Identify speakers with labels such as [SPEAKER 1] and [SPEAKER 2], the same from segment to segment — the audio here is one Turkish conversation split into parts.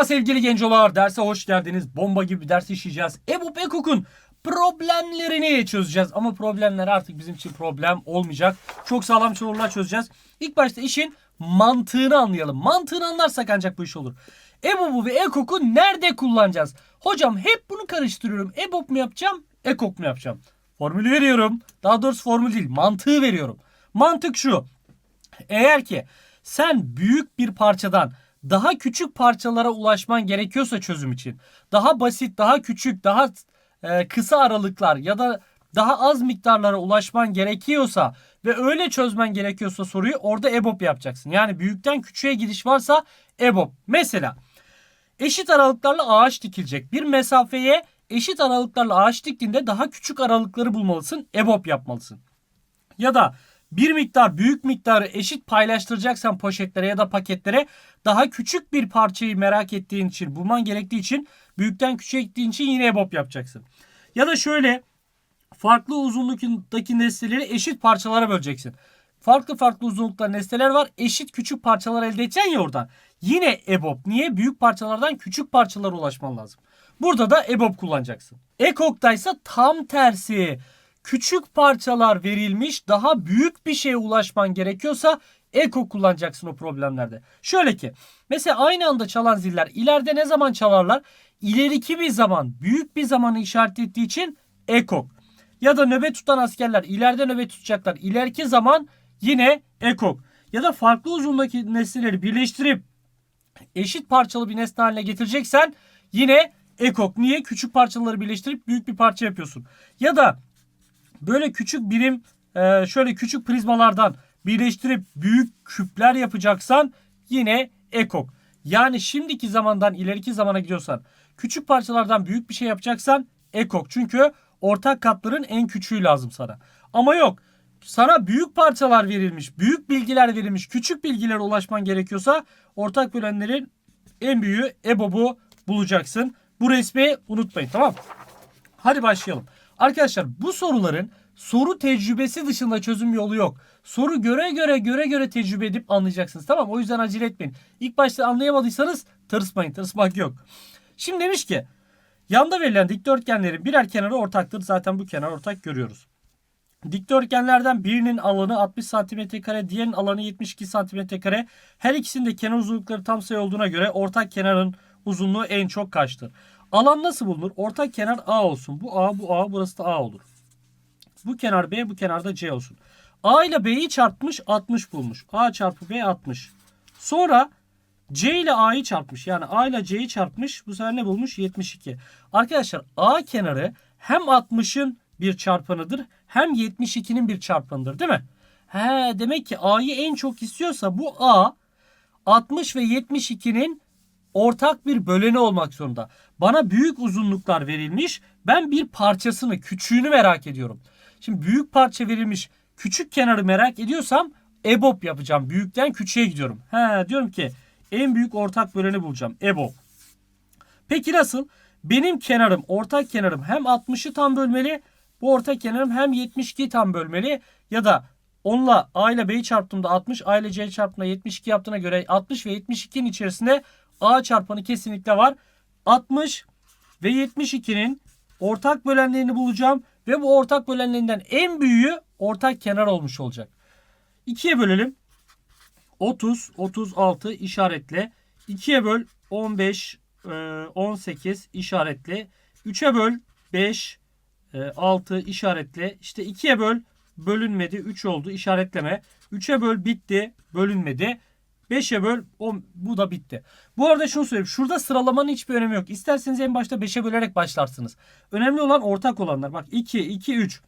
[SPEAKER 1] Merhaba sevgili gencolar. Derse hoş geldiniz. Bomba gibi bir ders işleyeceğiz. Ebu Bekuk'un problemlerini çözeceğiz. Ama problemler artık bizim için problem olmayacak. Çok sağlam sorular çözeceğiz. İlk başta işin mantığını anlayalım. Mantığını anlarsak ancak bu iş olur. EBOB'u ve EKOK'u nerede kullanacağız? Hocam hep bunu karıştırıyorum. EBOB mu yapacağım? EKOK mu yapacağım? Formülü veriyorum. Daha doğrusu formül değil. Mantığı veriyorum. Mantık şu. Eğer ki sen büyük bir parçadan daha küçük parçalara ulaşman gerekiyorsa çözüm için daha basit, daha küçük, daha e, kısa aralıklar ya da daha az miktarlara ulaşman gerekiyorsa ve öyle çözmen gerekiyorsa soruyu orada EBOB yapacaksın. Yani büyükten küçüğe gidiş varsa EBOB. Mesela eşit aralıklarla ağaç dikilecek. Bir mesafeye eşit aralıklarla ağaç diktiğinde daha küçük aralıkları bulmalısın. EBOB yapmalısın. Ya da bir miktar büyük miktarı eşit paylaştıracaksan poşetlere ya da paketlere daha küçük bir parçayı merak ettiğin için bulman gerektiği için büyükten küçüğe gittiğin için yine EBOB yapacaksın. Ya da şöyle farklı uzunluktaki nesneleri eşit parçalara böleceksin. Farklı farklı uzunlukta nesneler var. Eşit küçük parçalar elde edeceksin ya oradan. Yine EBOB. Niye? Büyük parçalardan küçük parçalara ulaşman lazım. Burada da EBOB kullanacaksın. İse tam tersi küçük parçalar verilmiş daha büyük bir şeye ulaşman gerekiyorsa eko kullanacaksın o problemlerde. Şöyle ki mesela aynı anda çalan ziller ileride ne zaman çalarlar? İleriki bir zaman büyük bir zamanı işaret ettiği için ekok. Ya da nöbet tutan askerler ileride nöbet tutacaklar. İleriki zaman yine ekok. Ya da farklı uzunluktaki nesneleri birleştirip eşit parçalı bir nesne haline getireceksen yine ekok. Niye? Küçük parçaları birleştirip büyük bir parça yapıyorsun. Ya da böyle küçük birim e, şöyle küçük prizmalardan birleştirip büyük küpler yapacaksan yine ekok. Yani şimdiki zamandan ileriki zamana gidiyorsan küçük parçalardan büyük bir şey yapacaksan ekok. Çünkü ortak katların en küçüğü lazım sana. Ama yok sana büyük parçalar verilmiş, büyük bilgiler verilmiş, küçük bilgilere ulaşman gerekiyorsa ortak bölenlerin en büyüğü EBOB'u bulacaksın. Bu resmi unutmayın tamam Hadi başlayalım. Arkadaşlar bu soruların soru tecrübesi dışında çözüm yolu yok. Soru göre göre göre göre tecrübe edip anlayacaksınız. Tamam o yüzden acele etmeyin. İlk başta anlayamadıysanız tırsmayın. Tırsmak yok. Şimdi demiş ki yanda verilen dikdörtgenlerin birer kenarı ortaktır. Zaten bu kenar ortak görüyoruz. Dikdörtgenlerden birinin alanı 60 cm kare, diğerinin alanı 72 cm kare. Her ikisinde kenar uzunlukları tam sayı olduğuna göre ortak kenarın uzunluğu en çok kaçtır? Alan nasıl bulunur? Ortak kenar A olsun. Bu A, bu A, burası da A olur. Bu kenar B, bu kenar da C olsun. A ile B'yi çarpmış 60 bulmuş. A çarpı B 60. Sonra C ile A'yı çarpmış. Yani A ile C'yi çarpmış. Bu sefer ne bulmuş? 72. Arkadaşlar A kenarı hem 60'ın bir çarpanıdır hem 72'nin bir çarpanıdır değil mi? He demek ki A'yı en çok istiyorsa bu A 60 ve 72'nin ortak bir böleni olmak zorunda. Bana büyük uzunluklar verilmiş. Ben bir parçasını, küçüğünü merak ediyorum. Şimdi büyük parça verilmiş, küçük kenarı merak ediyorsam EBOB yapacağım. Büyükten küçüğe gidiyorum. He diyorum ki en büyük ortak böleni bulacağım. EBOB. Peki nasıl? Benim kenarım, ortak kenarım hem 60'ı tam bölmeli, bu ortak kenarım hem 72'yi tam bölmeli ya da onunla A ile B'yi çarptığımda 60, A ile C'yi çarptığımda 72 yaptığına göre 60 ve 72'nin içerisinde A çarpanı kesinlikle var. 60 ve 72'nin ortak bölenlerini bulacağım ve bu ortak bölenlerinden en büyüğü ortak kenar olmuş olacak. 2'ye bölelim. 30, 36 işaretle. 2'ye böl 15, 18 işaretle. 3'e böl 5, 6 işaretle. İşte 2'ye böl bölünmedi 3 oldu işaretleme. 3'e böl bitti bölünmedi. 5'e böl 10 bu da bitti. Bu arada şunu söyleyeyim. Şurada sıralamanın hiçbir önemi yok. İsterseniz en başta 5'e bölerek başlarsınız. Önemli olan ortak olanlar. Bak 2, 2, 3.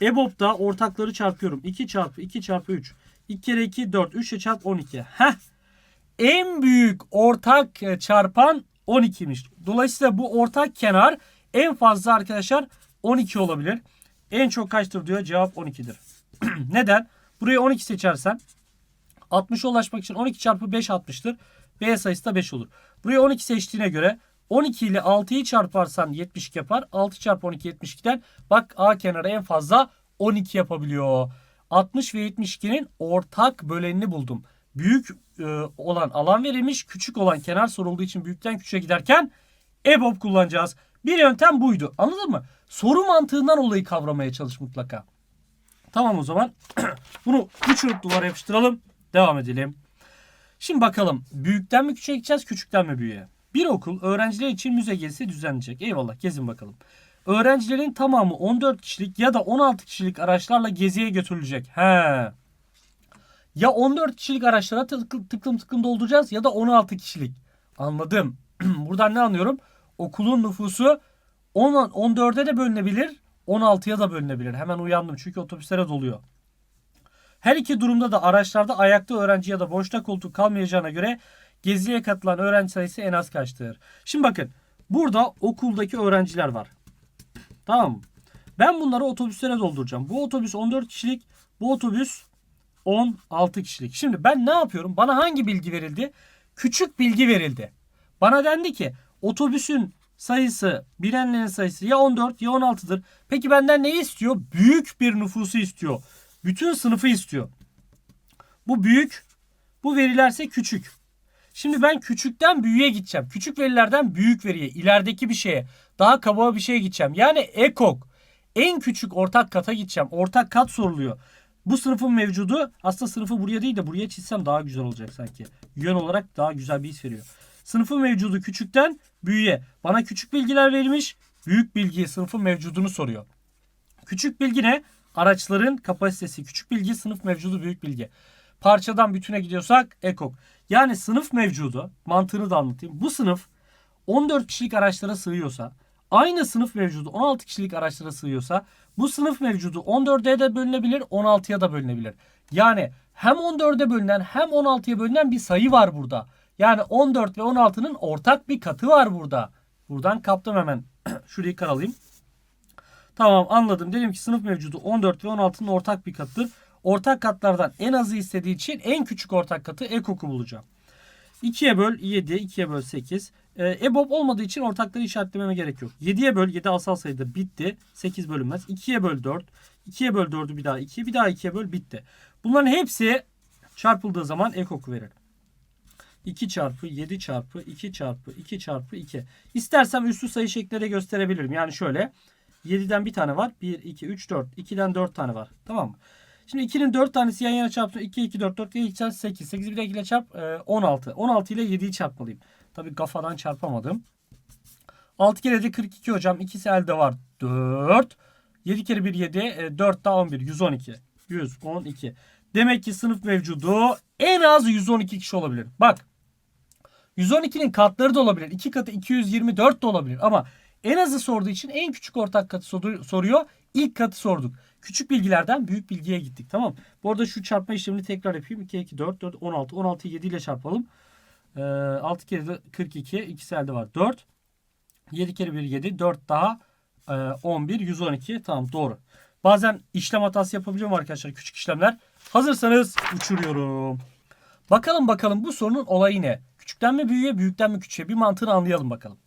[SPEAKER 1] EBOB'da ortakları çarpıyorum. 2 çarpı 2 çarpı 3. 2 kere 2 4. 3 ile çarp 12. Heh. En büyük ortak e, çarpan 12'miş. Dolayısıyla bu ortak kenar en fazla arkadaşlar 12 olabilir. En çok kaçtır diyor. Cevap 12'dir. Neden? Buraya 12 seçersen 60'a ulaşmak için 12 çarpı 5 60'tır. B sayısı da 5 olur. Buraya 12 seçtiğine göre 12 ile 6'yı çarparsan 72 yapar. 6 çarpı 12 72'den bak A kenarı en fazla 12 yapabiliyor. 60 ve 72'nin ortak bölenini buldum. büyük e, olan alan verilmiş. Küçük olan kenar sorulduğu için büyükten küçüğe giderken EBOB kullanacağız. Bir yöntem buydu. Anladın mı? Soru mantığından olayı kavramaya çalış mutlaka. Tamam o zaman. Bunu uçurup duvara yapıştıralım. Devam edelim. Şimdi bakalım. Büyükten mi küçüğe gideceğiz, küçükten mi büyüğe? Bir okul öğrenciler için müze gezisi düzenleyecek. Eyvallah gezin bakalım. Öğrencilerin tamamı 14 kişilik ya da 16 kişilik araçlarla geziye götürülecek. He. Ya 14 kişilik araçlara tıklım tıklım, dolduracağız ya da 16 kişilik. Anladım. Buradan ne anlıyorum? Okulun nüfusu 10, 14'e de bölünebilir, 16'ya da bölünebilir. Hemen uyandım çünkü otobüslere doluyor. Her iki durumda da araçlarda ayakta öğrenci ya da boşta koltuk kalmayacağına göre geziye katılan öğrenci sayısı en az kaçtır? Şimdi bakın burada okuldaki öğrenciler var. Tamam? Ben bunları otobüslere dolduracağım. Bu otobüs 14 kişilik, bu otobüs 16 kişilik. Şimdi ben ne yapıyorum? Bana hangi bilgi verildi? Küçük bilgi verildi. Bana dendi ki otobüsün sayısı, bilenlerin sayısı ya 14 ya 16'dır. Peki benden ne istiyor? Büyük bir nüfusu istiyor. Bütün sınıfı istiyor. Bu büyük, bu verilerse küçük. Şimdi ben küçükten büyüğe gideceğim. Küçük verilerden büyük veriye, ilerideki bir şeye, daha kaba bir şeye gideceğim. Yani ekok. En küçük ortak kata gideceğim. Ortak kat soruluyor. Bu sınıfın mevcudu aslında sınıfı buraya değil de buraya çizsem daha güzel olacak sanki. Yön olarak daha güzel bir his veriyor. Sınıfın mevcudu küçükten büyüğe. Bana küçük bilgiler verilmiş. Büyük bilgi sınıfın mevcudunu soruyor. Küçük bilgi ne? Araçların kapasitesi. Küçük bilgi sınıf mevcudu büyük bilgi. Parçadan bütüne gidiyorsak ekok. Yani sınıf mevcudu mantığını da anlatayım. Bu sınıf 14 kişilik araçlara sığıyorsa aynı sınıf mevcudu 16 kişilik araçlara sığıyorsa bu sınıf mevcudu 14'e de bölünebilir 16'ya da bölünebilir. Yani hem 14'e bölünen hem 16'ya bölünen bir sayı var burada. Yani 14 ve 16'nın ortak bir katı var burada. Buradan kaptım hemen. Şurayı karalayayım. Tamam anladım. Dedim ki sınıf mevcudu 14 ve 16'nın ortak bir katıdır. Ortak katlardan en azı istediği için en küçük ortak katı ekoku bulacağım. 2'ye böl 7, 2'ye böl 8. Ee, EBOB olmadığı için ortakları işaretlememe gerek yok. 7'ye böl 7 asal sayıdır bitti. 8 bölünmez. 2'ye böl 4. 2'ye böl 4'ü bir daha 2. Bir daha 2'ye böl bitti. Bunların hepsi çarpıldığı zaman ekoku verir. 2 çarpı 7 çarpı 2 çarpı 2 çarpı 2. İstersem üslü sayı şeklinde gösterebilirim. Yani şöyle 7'den bir tane var. 1, 2, 3, 4. 2'den 4 tane var. Tamam mı? Şimdi 2'nin 4 tanesi yan yana çarpsın. 2, 2, 4, 4, 2 çarpı 8. 8'i bir de 2 ile çarp. e, 16. 16 ile 7'yi çarpmalıyım. Tabii kafadan çarpamadım. 6 kere de 42 hocam. İkisi elde var. 4. 7 kere 1 7. E, 4 daha 11. 112. 112. Demek ki sınıf mevcudu en az 112 kişi olabilir. Bak 112'nin katları da olabilir. 2 katı 224 de olabilir. Ama en azı sorduğu için en küçük ortak katı soru- soruyor. İlk katı sorduk. Küçük bilgilerden büyük bilgiye gittik. Tamam. Bu arada şu çarpma işlemini tekrar yapayım. 2, 2, 4, 4, 16. 16'yı 7 ile çarpalım. Ee, 6 kere de 42. İkisi elde var. 4. 7 kere 1 7. 4 daha e, 11. 112. Tamam doğru. Bazen işlem hatası yapabiliyorum arkadaşlar. Küçük işlemler. Hazırsanız uçuruyorum. Bakalım bakalım bu sorunun olayı ne? Küçükten mi büyüğe, büyükten mi küçüğe? Bir mantığını anlayalım bakalım.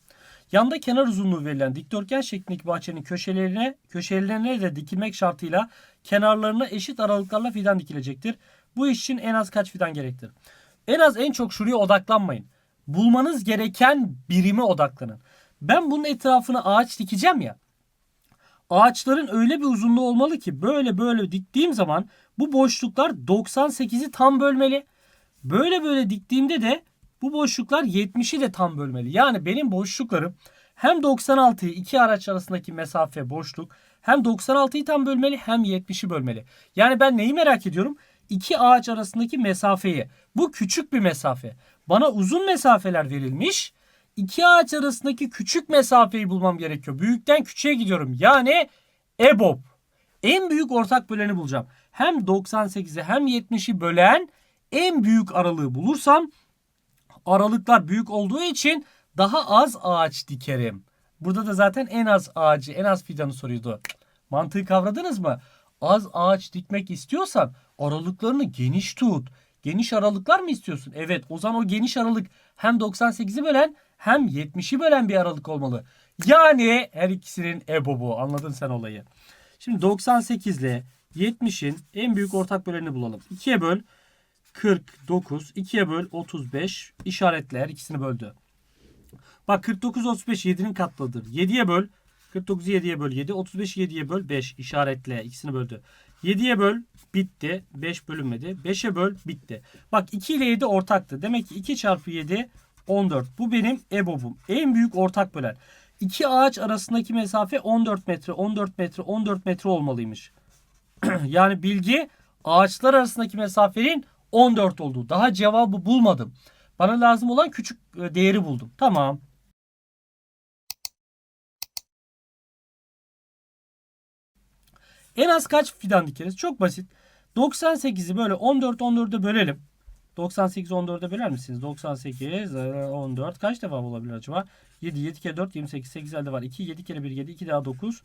[SPEAKER 1] Yanda kenar uzunluğu verilen dikdörtgen şeklindeki bahçenin köşelerine, köşelerine de dikilmek şartıyla kenarlarına eşit aralıklarla fidan dikilecektir. Bu iş için en az kaç fidan gerektir? En az en çok şuraya odaklanmayın. Bulmanız gereken birime odaklanın. Ben bunun etrafına ağaç dikeceğim ya. Ağaçların öyle bir uzunluğu olmalı ki böyle böyle diktiğim zaman bu boşluklar 98'i tam bölmeli. Böyle böyle diktiğimde de bu boşluklar 70'i de tam bölmeli. Yani benim boşluklarım hem 96'yı iki araç arasındaki mesafe boşluk hem 96'yı tam bölmeli hem 70'i bölmeli. Yani ben neyi merak ediyorum? İki ağaç arasındaki mesafeyi. Bu küçük bir mesafe. Bana uzun mesafeler verilmiş. İki ağaç arasındaki küçük mesafeyi bulmam gerekiyor. Büyükten küçüğe gidiyorum. Yani EBOB. En büyük ortak böleni bulacağım. Hem 98'i hem 70'i bölen en büyük aralığı bulursam aralıklar büyük olduğu için daha az ağaç dikerim. Burada da zaten en az ağacı, en az fidanı soruyordu. Mantığı kavradınız mı? Az ağaç dikmek istiyorsan aralıklarını geniş tut. Geniş aralıklar mı istiyorsun? Evet o zaman o geniş aralık hem 98'i bölen hem 70'i bölen bir aralık olmalı. Yani her ikisinin ebobu. Anladın sen olayı. Şimdi 98 ile 70'in en büyük ortak bölenini bulalım. 2'ye böl. 49. 2'ye böl 35. İşaretle her ikisini böldü. Bak 49 35 7'nin katlıdır. 7'ye böl 49'u 7'ye böl 7. 35'i 7'ye böl 5. İşaretle ikisini böldü. 7'ye böl bitti. 5 bölünmedi. 5'e böl bitti. Bak 2 ile 7 ortaktı. Demek ki 2 çarpı 7 14. Bu benim EBOB'um. En büyük ortak bölen. İki ağaç arasındaki mesafe 14 metre, 14 metre, 14 metre olmalıymış. yani bilgi ağaçlar arasındaki mesafenin 14 olduğu. Daha cevabı bulmadım. Bana lazım olan küçük e, değeri buldum. Tamam. En az kaç fidan dikeriz? Çok basit. 98'i böyle 14 14'e bölelim. 98 14'e böler misiniz? 98 e, 14 kaç defa olabilir acaba? 7 7 kere 4 28 8 elde var. 2 7 kere 1 7 2 daha 9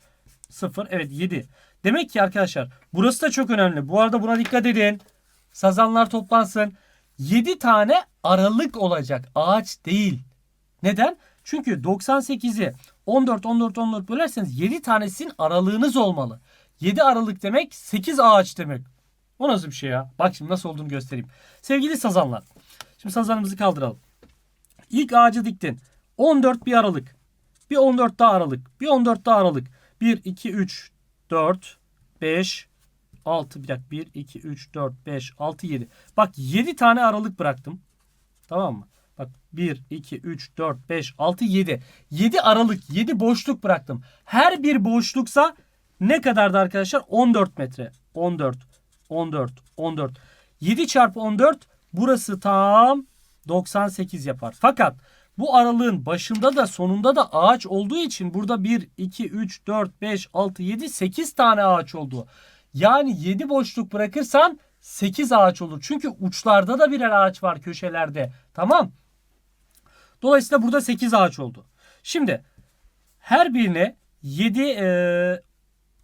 [SPEAKER 1] 0 evet 7. Demek ki arkadaşlar burası da çok önemli. Bu arada buna dikkat edin. Sazanlar toplansın. 7 tane aralık olacak. Ağaç değil. Neden? Çünkü 98'i 14 14 14 bölerseniz 7 tanesinin aralığınız olmalı. 7 aralık demek 8 ağaç demek. O nasıl bir şey ya? Bak şimdi nasıl olduğunu göstereyim. Sevgili sazanlar. Şimdi sazanımızı kaldıralım. İlk ağacı diktin. 14 bir aralık. Bir 14 daha aralık. Bir 14 daha aralık. 1, 2, 3, 4, 5, 6. Bir dakika. 1, 2, 3, 4, 5, 6, 7. Bak 7 tane aralık bıraktım. Tamam mı? Bak 1, 2, 3, 4, 5, 6, 7. 7 aralık, 7 boşluk bıraktım. Her bir boşluksa ne kadardı arkadaşlar? 14 metre. 14, 14, 14. 7 çarpı 14 burası tam 98 yapar. Fakat bu aralığın başında da sonunda da ağaç olduğu için burada 1, 2, 3, 4, 5, 6, 7, 8 tane ağaç oldu. Yani 7 boşluk bırakırsan 8 ağaç olur. Çünkü uçlarda da birer ağaç var köşelerde. Tamam. Dolayısıyla burada 8 ağaç oldu. Şimdi her birine 7 e,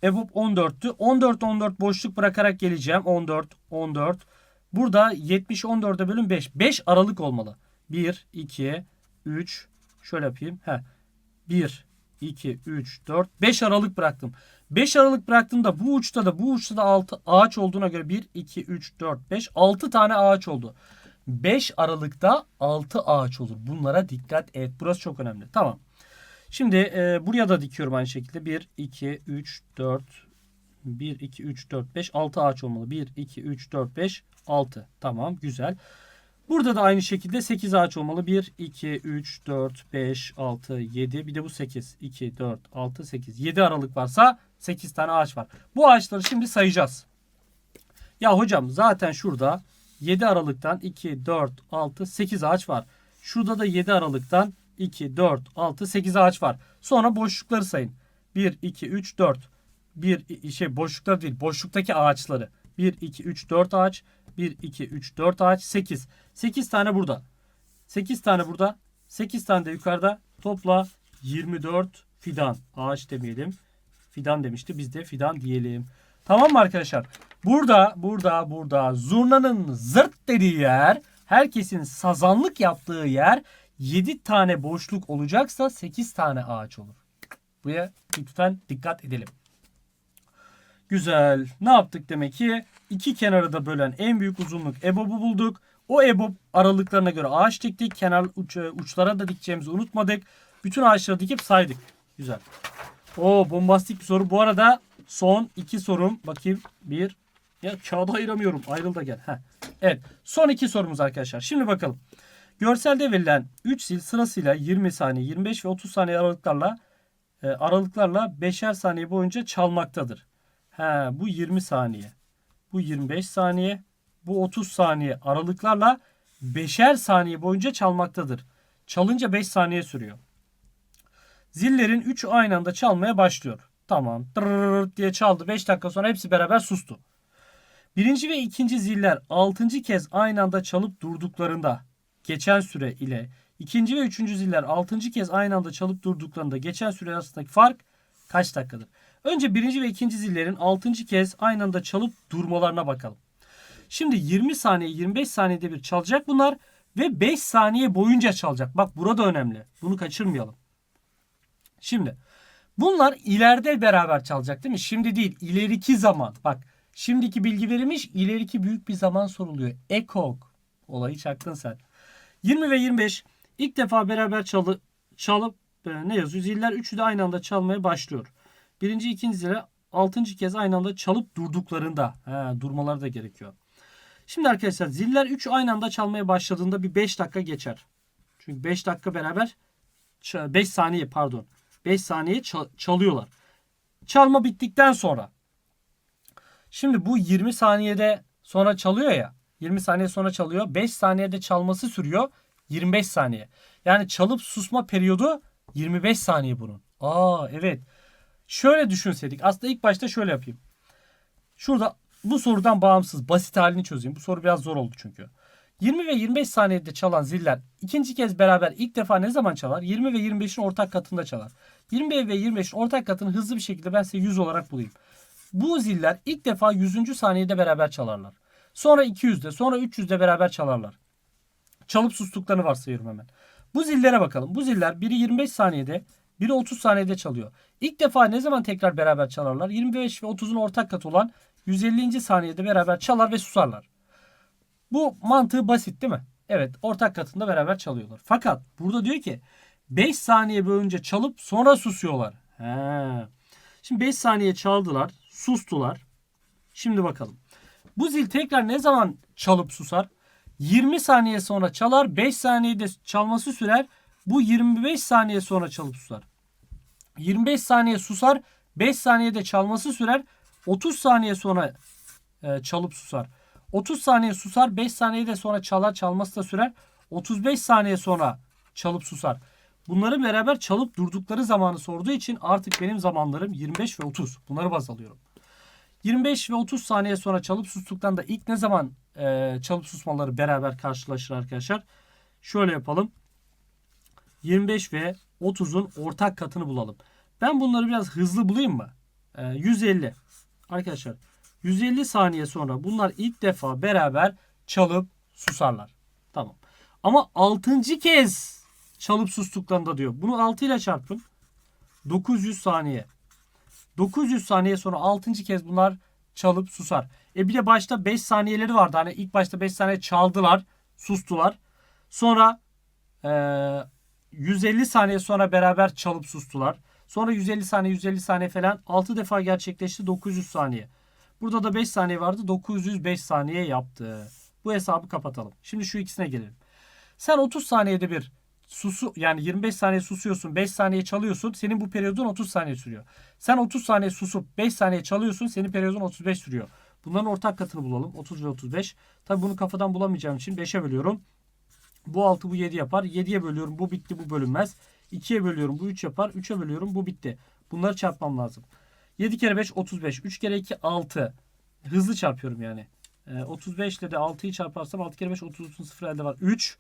[SPEAKER 1] EBOB 14'tü. 14 14 boşluk bırakarak geleceğim. 14 14. Burada 70 14'e bölün 5. 5 aralık olmalı. 1 2 3 şöyle yapayım. He. 1 2 3 4 5 aralık bıraktım. 5 aralık bıraktığımda bu uçta da bu uçta da 6 ağaç olduğuna göre 1 2 3 4 5 6 tane ağaç oldu. 5 aralıkta 6 ağaç olur. Bunlara dikkat et. Burası çok önemli. Tamam. Şimdi e, buraya da dikiyorum aynı şekilde. 1, 2, 3, 4, 1, 2, 3, 4, 5, 6 ağaç olmalı. 1, 2, 3, 4, 5, 6. Tamam güzel. Burada da aynı şekilde 8 ağaç olmalı. 1, 2, 3, 4, 5, 6, 7. Bir de bu 8. 2, 4, 6, 8. 7 aralık varsa 8 tane ağaç var. Bu ağaçları şimdi sayacağız. Ya hocam zaten şurada 7 aralıktan 2, 4, 6, 8 ağaç var. Şurada da 7 aralıktan 2, 4, 6, 8 ağaç var. Sonra boşlukları sayın. 1, 2, 3, 4. Bir şey boşluklar değil. Boşluktaki ağaçları. 1, 2, 3, 4 ağaç. 1, 2, 3, 4 ağaç. 8. 8 tane burada. 8 tane burada. 8 tane de yukarıda. Topla 24 fidan. Ağaç demeyelim. Fidan demişti. Biz de fidan diyelim. Tamam mı arkadaşlar? Burada, burada, burada zurnanın zırt dediği yer, herkesin sazanlık yaptığı yer 7 tane boşluk olacaksa 8 tane ağaç olur. Buraya lütfen dikkat edelim. Güzel. Ne yaptık demek ki? İki kenarı da bölen en büyük uzunluk EBOB'u bulduk. O EBOB aralıklarına göre ağaç diktik. Kenar uç, uçlara da dikeceğimizi unutmadık. Bütün ağaçları dikip saydık. Güzel. O bombastik bir soru. Bu arada son iki sorum. Bakayım. Bir. Ya kağıda ayıramıyorum. Ayrıl da gel. Heh. Evet. Son iki sorumuz arkadaşlar. Şimdi bakalım. Görselde verilen 3 zil sırasıyla 20 saniye, 25 ve 30 saniye aralıklarla e, aralıklarla 5'er saniye boyunca çalmaktadır. He, bu 20 saniye. Bu 25 saniye. Bu 30 saniye aralıklarla 5'er saniye boyunca çalmaktadır. Çalınca 5 saniye sürüyor. Zillerin 3'ü aynı anda çalmaya başlıyor. Tamam. Tırırır diye çaldı. 5 dakika sonra hepsi beraber sustu. Birinci ve ikinci ziller 6. kez aynı anda çalıp durduklarında geçen süre ile ikinci ve üçüncü ziller altıncı kez aynı anda çalıp durduklarında geçen süre arasındaki fark kaç dakikadır? Önce birinci ve ikinci zillerin altıncı kez aynı anda çalıp durmalarına bakalım. Şimdi 20 saniye 25 saniyede bir çalacak bunlar ve 5 saniye boyunca çalacak. Bak burada önemli. Bunu kaçırmayalım. Şimdi bunlar ileride beraber çalacak değil mi? Şimdi değil ileriki zaman. Bak Şimdiki bilgi verilmiş, ileriki büyük bir zaman soruluyor. Ekok. Olayı çaktın sen. 20 ve 25 ilk defa beraber çalı, çalıp e, ne yazıyor? Ziller üçü de aynı anda çalmaya başlıyor. Birinci, ikinci zile altıncı kez aynı anda çalıp durduklarında. He, durmaları da gerekiyor. Şimdi arkadaşlar ziller 3 aynı anda çalmaya başladığında bir 5 dakika geçer. Çünkü 5 dakika beraber 5 saniye pardon. 5 saniye çal- çalıyorlar. Çalma bittikten sonra Şimdi bu 20 saniyede sonra çalıyor ya. 20 saniye sonra çalıyor. 5 saniyede çalması sürüyor. 25 saniye. Yani çalıp susma periyodu 25 saniye bunun. Aa evet. Şöyle düşünseydik. Aslında ilk başta şöyle yapayım. Şurada bu sorudan bağımsız basit halini çözeyim. Bu soru biraz zor oldu çünkü. 20 ve 25 saniyede çalan ziller ikinci kez beraber ilk defa ne zaman çalar? 20 ve 25'in ortak katında çalar. 20 ve 25'in ortak katını hızlı bir şekilde ben size 100 olarak bulayım. Bu ziller ilk defa 100. saniyede beraber çalarlar. Sonra 200'de, sonra 300'de beraber çalarlar. Çalıp sustuklarını varsayıyorum hemen. Bu zillere bakalım. Bu ziller biri 25 saniyede, biri 30 saniyede çalıyor. İlk defa ne zaman tekrar beraber çalarlar? 25 ve 30'un ortak katı olan 150. saniyede beraber çalar ve susarlar. Bu mantığı basit değil mi? Evet, ortak katında beraber çalıyorlar. Fakat burada diyor ki 5 saniye boyunca çalıp sonra susuyorlar. He. Şimdi 5 saniye çaldılar, sustular. Şimdi bakalım. Bu zil tekrar ne zaman çalıp susar? 20 saniye sonra çalar, 5 saniyede çalması sürer. Bu 25 saniye sonra çalıp susar. 25 saniye susar, 5 saniyede çalması sürer. 30 saniye sonra e, çalıp susar. 30 saniye susar, 5 saniyede sonra çalar, çalması da sürer. 35 saniye sonra çalıp susar. Bunları beraber çalıp durdukları zamanı sorduğu için artık benim zamanlarım 25 ve 30. Bunları baz alıyorum. 25 ve 30 saniye sonra çalıp sustuktan da ilk ne zaman e, çalıp susmaları beraber karşılaşır arkadaşlar? Şöyle yapalım. 25 ve 30'un ortak katını bulalım. Ben bunları biraz hızlı bulayım mı? E, 150. Arkadaşlar 150 saniye sonra bunlar ilk defa beraber çalıp susarlar. Tamam. Ama 6. kez çalıp sustuklarında diyor. Bunu 6 ile çarpın. 900 saniye. 900 saniye sonra 6. kez bunlar çalıp susar. E bir de başta 5 saniyeleri vardı. Hani ilk başta 5 saniye çaldılar, sustular. Sonra e, 150 saniye sonra beraber çalıp sustular. Sonra 150 saniye, 150 saniye falan 6 defa gerçekleşti 900 saniye. Burada da 5 saniye vardı 905 saniye yaptı. Bu hesabı kapatalım. Şimdi şu ikisine gelelim. Sen 30 saniyede bir susu yani 25 saniye susuyorsun 5 saniye çalıyorsun senin bu periyodun 30 saniye sürüyor. Sen 30 saniye susup 5 saniye çalıyorsun senin periyodun 35 sürüyor. Bunların ortak katını bulalım 30 ve 35. Tabi bunu kafadan bulamayacağım için 5'e bölüyorum. Bu 6 bu 7 yapar. 7'ye bölüyorum bu bitti bu bölünmez. 2'ye bölüyorum bu 3 yapar. 3'e bölüyorum bu bitti. Bunları çarpmam lazım. 7 kere 5 35. 3 kere 2 6. Hızlı çarpıyorum yani. Ee, 35 ile de 6'yı çarparsam 6 kere 5 30 0 elde var. 3.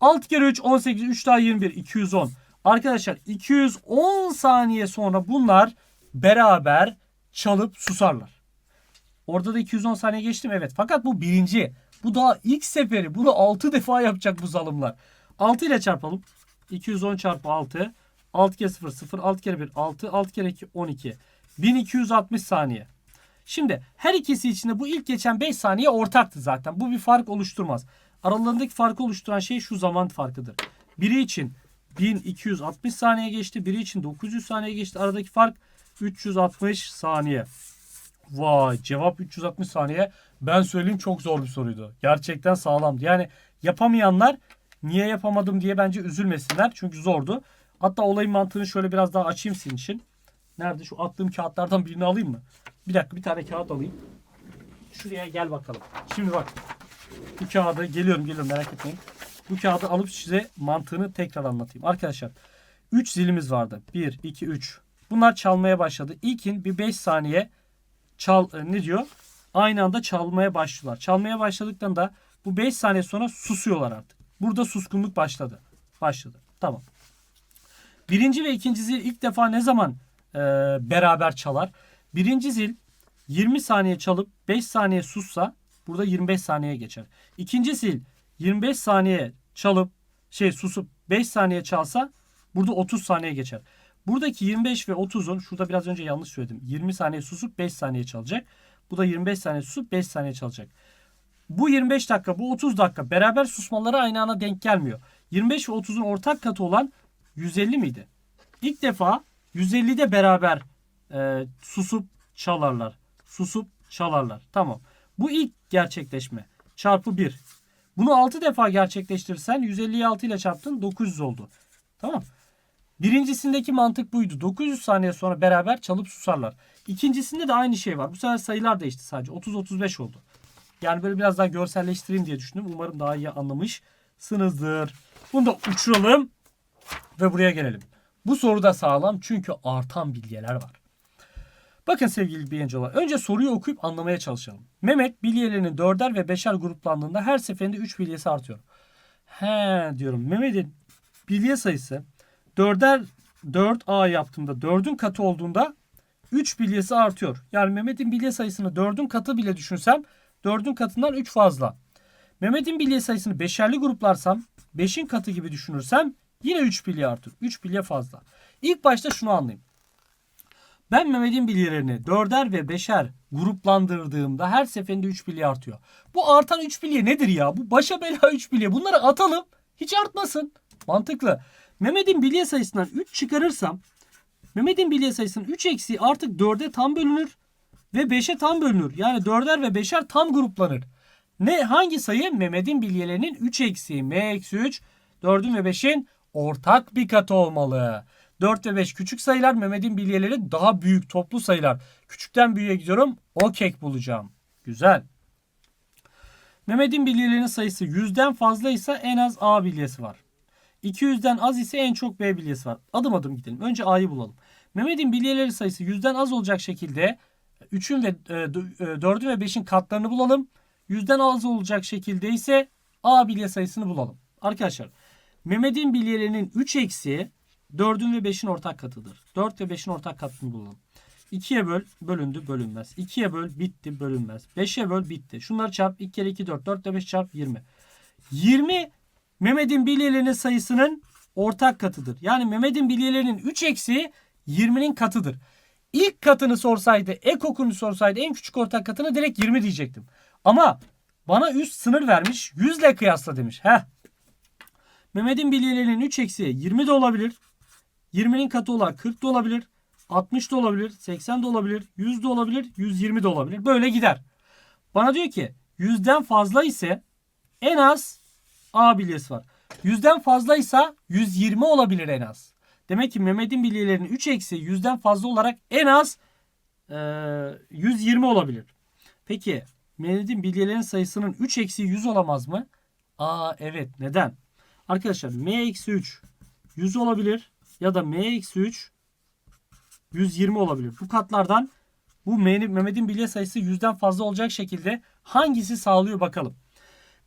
[SPEAKER 1] 6 kere 3 18 3 daha 21 210. Arkadaşlar 210 saniye sonra bunlar beraber çalıp susarlar. Orada da 210 saniye geçtim evet. Fakat bu birinci. Bu daha ilk seferi. Bunu 6 defa yapacak bu zalımlar. 6 ile çarpalım. 210 çarpı 6. 6 kere 0 0. 6 kere 1 6. 6 kere 2 12. 1260 saniye. Şimdi her ikisi içinde bu ilk geçen 5 saniye ortaktı zaten. Bu bir fark oluşturmaz. Aralarındaki farkı oluşturan şey şu zaman farkıdır. Biri için 1260 saniye geçti. Biri için 900 saniye geçti. Aradaki fark 360 saniye. Vay cevap 360 saniye. Ben söyleyeyim çok zor bir soruydu. Gerçekten sağlamdı. Yani yapamayanlar niye yapamadım diye bence üzülmesinler. Çünkü zordu. Hatta olayın mantığını şöyle biraz daha açayım sizin için. Nerede? Şu attığım kağıtlardan birini alayım mı? Bir dakika bir tane kağıt alayım. Şuraya gel bakalım. Şimdi bak. Bu kağıdı geliyorum geliyorum merak etmeyin. Bu kağıdı alıp size mantığını tekrar anlatayım. Arkadaşlar 3 zilimiz vardı. 1, 2, 3. Bunlar çalmaya başladı. İlkin bir 5 saniye çal e, ne diyor? Aynı anda çalmaya başlıyorlar. Çalmaya başladıklarında bu 5 saniye sonra susuyorlar artık. Burada suskunluk başladı. Başladı. Tamam. Birinci ve ikinci zil ilk defa ne zaman e, beraber çalar? Birinci zil 20 saniye çalıp 5 saniye sussa burada 25 saniye geçer. İkinci zil 25 saniye çalıp şey susup 5 saniye çalsa burada 30 saniye geçer. Buradaki 25 ve 30'un şurada biraz önce yanlış söyledim. 20 saniye susup 5 saniye çalacak. Bu da 25 saniye susup 5 saniye çalacak. Bu 25 dakika, bu 30 dakika beraber susmaları aynı ana denk gelmiyor. 25 ve 30'un ortak katı olan 150 miydi? İlk defa 150'de beraber e, susup çalarlar. Susup çalarlar. Tamam. Bu ilk gerçekleşme. Çarpı 1. Bunu 6 defa gerçekleştirirsen 150'yi 6 ile çarptın 900 oldu. Tamam. Birincisindeki mantık buydu. 900 saniye sonra beraber çalıp susarlar. İkincisinde de aynı şey var. Bu sefer sayılar değişti sadece. 30-35 oldu. Yani böyle biraz daha görselleştireyim diye düşündüm. Umarım daha iyi anlamışsınızdır. Bunu da uçuralım ve buraya gelelim. Bu soru da sağlam çünkü artan bilyeler var. Bakın sevgili bilincolar. Önce soruyu okuyup anlamaya çalışalım. Mehmet bilyelerinin dörder ve beşer gruplandığında her seferinde 3 bilyesi artıyor. He diyorum. Mehmet'in bilye sayısı dörder 4A yaptığımda 4'ün katı olduğunda 3 bilyesi artıyor. Yani Mehmet'in bilye sayısını 4'ün katı bile düşünsem 4'ün katından 3 fazla. Mehmet'in bilye sayısını beşerli gruplarsam 5'in katı gibi düşünürsem yine 3 bilye artır. 3 bilye fazla. İlk başta şunu anlayayım. Ben Mehmet'in bilyelerini dörder ve beşer gruplandırdığımda her seferinde 3 bilye artıyor. Bu artan 3 bilye nedir ya? Bu başa bela 3 bilye. Bunları atalım. Hiç artmasın. Mantıklı. Mehmet'in bilye sayısından 3 çıkarırsam Mehmet'in bilye sayısının 3 eksiği artık 4'e tam bölünür ve 5'e tam bölünür. Yani 4'er ve 5'er tam gruplanır. Ne hangi sayı? Mehmet'in bilyelerinin 3 eksiği. M eksi 3 4'ün ve 5'in ortak bir katı olmalı. 4 ve 5 küçük sayılar. Mehmet'in bilyeleri daha büyük toplu sayılar. Küçükten büyüğe gidiyorum. O kek bulacağım. Güzel. Mehmet'in bilyelerinin sayısı 100'den fazlaysa en az A bilyesi var. 200'den az ise en çok B bilyesi var. Adım adım gidelim. Önce A'yı bulalım. Mehmet'in bilyeleri sayısı 100'den az olacak şekilde 3'ün ve e, 4'ün ve 5'in katlarını bulalım. 100'den az olacak şekilde ise A bilye sayısını bulalım. Arkadaşlar Mehmet'in bilyelerinin 3 eksiği 4'ün ve 5'in ortak katıdır. 4 ve 5'in ortak katını bulalım. 2'ye böl bölündü bölünmez. 2'ye böl bitti bölünmez. 5'e böl bitti. Şunları çarp 2 kere 2 4. 4 ile 5 çarp 20. 20 Mehmet'in bilyelerinin sayısının ortak katıdır. Yani Mehmet'in bilyelerinin 3 eksiği 20'nin katıdır. İlk katını sorsaydı, ekokunu sorsaydı en küçük ortak katını direkt 20 diyecektim. Ama bana üst sınır vermiş 100 ile kıyasla demiş. Heh. Mehmet'in bilyelerinin 3 eksiği 20 de olabilir. 20'nin katı olan 40 da olabilir. 60 da olabilir. 80 de olabilir. 100 de olabilir. 120 de olabilir. Böyle gider. Bana diyor ki 100'den fazla ise en az A bilyesi var. 100'den fazlaysa 120 olabilir en az. Demek ki Mehmet'in bilyelerinin 3 eksi 100'den fazla olarak en az e, 120 olabilir. Peki Mehmet'in bilyelerinin sayısının 3 eksi 100 olamaz mı? Aa evet neden? Arkadaşlar M eksi 3 100 olabilir ya da M eksi 3 120 olabilir. Bu katlardan bu Mehmet'in bilye sayısı 100'den fazla olacak şekilde hangisi sağlıyor bakalım.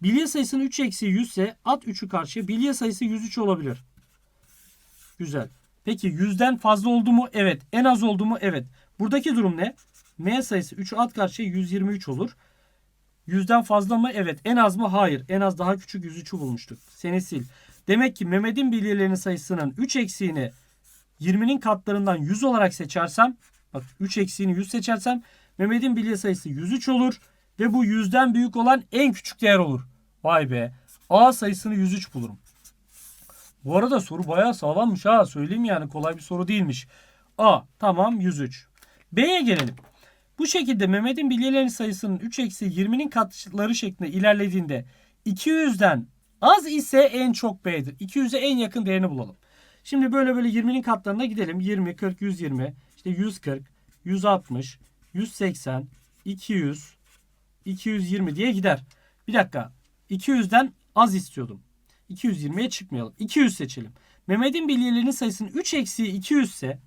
[SPEAKER 1] Bilye sayısının 3 eksi 100 ise at 3'ü karşıya. Bilye sayısı 103 olabilir. Güzel. Peki 100'den fazla oldu mu? Evet. En az oldu mu? Evet. Buradaki durum ne? M sayısı 3'ü at karşıya 123 olur. 100'den fazla mı? Evet. En az mı? Hayır. En az daha küçük 103'ü bulmuştuk. Seni sil. Demek ki Mehmet'in bilyelerinin sayısının 3 eksiğini 20'nin katlarından 100 olarak seçersem bak 3 eksiğini 100 seçersem Mehmet'in bilye sayısı 103 olur ve bu 100'den büyük olan en küçük değer olur. Vay be. A sayısını 103 bulurum. Bu arada soru bayağı sağlammış ha. Söyleyeyim yani kolay bir soru değilmiş. A tamam 103. B'ye gelelim. Bu şekilde Mehmet'in bilyelerinin sayısının 3 eksi 20'nin katları şeklinde ilerlediğinde 200'den az ise en çok B'dir. 200'e en yakın değerini bulalım. Şimdi böyle böyle 20'nin katlarına gidelim. 20, 40, 120, işte 140, 160, 180, 200, 220 diye gider. Bir dakika. 200'den az istiyordum. 220'ye çıkmayalım. 200 seçelim. Mehmet'in bilyelerinin sayısının 3 eksiği 200 ise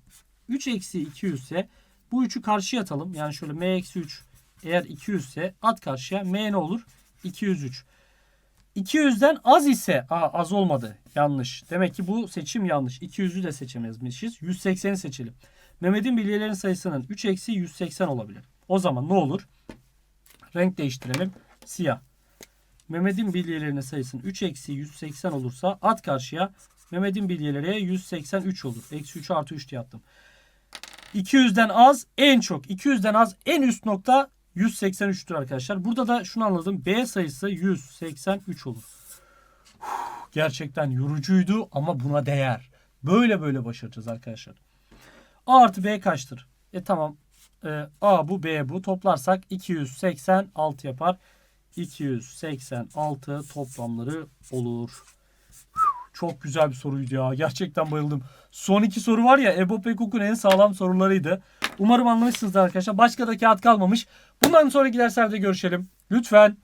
[SPEAKER 1] 3 eksiği 200 ise bu 3'ü karşıya atalım. Yani şöyle m eksi 3 eğer 200 ise at karşıya. m ne olur? 203. 200'den az ise aa, az olmadı. Yanlış. Demek ki bu seçim yanlış. 200'ü de seçemezmişiz. 180'i seçelim. Mehmet'in bilyelerinin sayısının 3 eksi 180 olabilir. O zaman ne olur? Renk değiştirelim. Siyah. Mehmet'in bilyelerinin sayısının 3 eksi 180 olursa at karşıya Mehmet'in bilyeleri 183 olur. Eksi 3 artı 3 diye attım. 200'den az en çok. 200'den az en üst nokta 183'tür arkadaşlar. Burada da şunu anladım. B sayısı 183 olur. Gerçekten yorucuydu ama buna değer. Böyle böyle başaracağız arkadaşlar. A artı B kaçtır? E tamam. E, A bu B bu. Toplarsak 286 yapar. 286 toplamları olur. Çok güzel bir soruydu ya. Gerçekten bayıldım. Son iki soru var ya Ebo Pekuk'un en sağlam sorularıydı. Umarım anlamışsınızdır arkadaşlar. Başka da kağıt kalmamış. Bundan sonraki derslerde görüşelim. Lütfen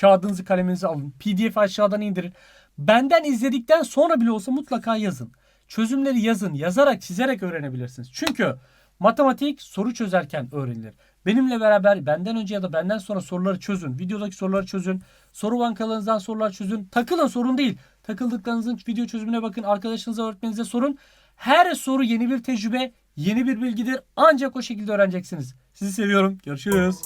[SPEAKER 1] kağıdınızı kaleminizi alın. PDF aşağıdan indirin. Benden izledikten sonra bile olsa mutlaka yazın. Çözümleri yazın. Yazarak, çizerek öğrenebilirsiniz. Çünkü matematik soru çözerken öğrenilir. Benimle beraber benden önce ya da benden sonra soruları çözün. Videodaki soruları çözün. Soru bankalarınızdan sorular çözün. Takılın sorun değil. Takıldıklarınızın video çözümüne bakın. Arkadaşınıza öğretmenize sorun. Her soru yeni bir tecrübe, yeni bir bilgidir. Ancak o şekilde öğreneceksiniz. Sizi seviyorum. Görüşürüz.